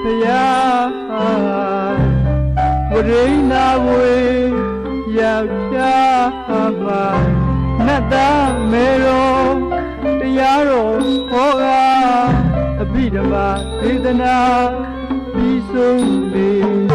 ဖယားဝရိဏဝေရောက်ချာမှာနတ်သားမေရောတရားတော်ဟောကအဘိဓမ္မာဒေသနာပြီးဆုံးလေ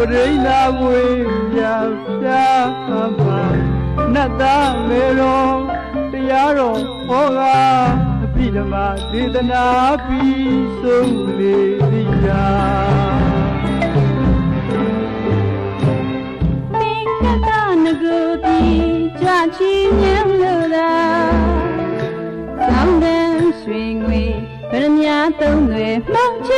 ပရိနာဝေပြဖျားမှာနတ်သားမေရောတရားတော်ဟောကအပိဓမ္မာဒေသနာပြီးဆုံးလေသည်ယာသင်္ကတနဂုတိကြချီမြံလို့သာသောင်းတန်းရွှေငွေဗရမ ्या သုံးတွေမောင်ချီ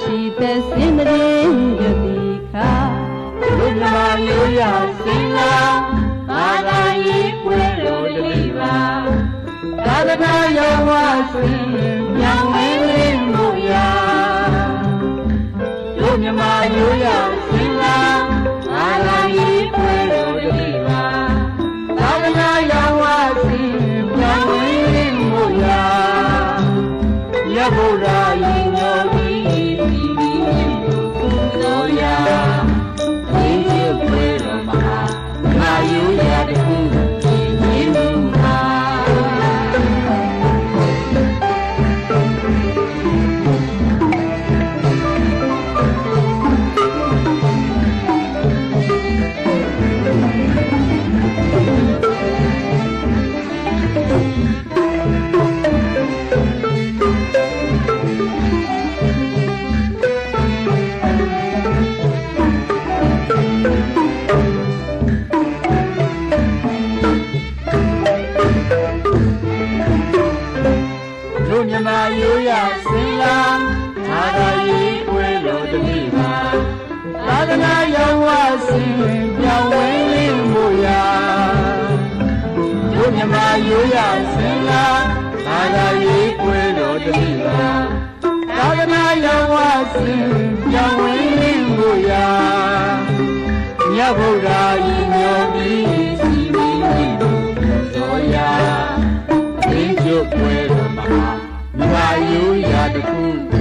ချီသက်စင်တဲ့ယတိခာ ဘုရားရိုးရစင်လာဘာသာရေးပွဲတော်တလိပါသာသနာယောဝဆွေညံဝင်းလေးမှုရာတို့မြမရိုးရ စိုးရစင်လာသာသာရေးပွဲတော်တည်းလာသာသနာရောဝစင်ပြောင်းဝင်လင်းကိုရာမြတ်ဗုဒ္ဓဤမျောပြီးစီမီဤတို့တော်ရာသင်ကျွယ်တော်မှာမြာယိုရာတခု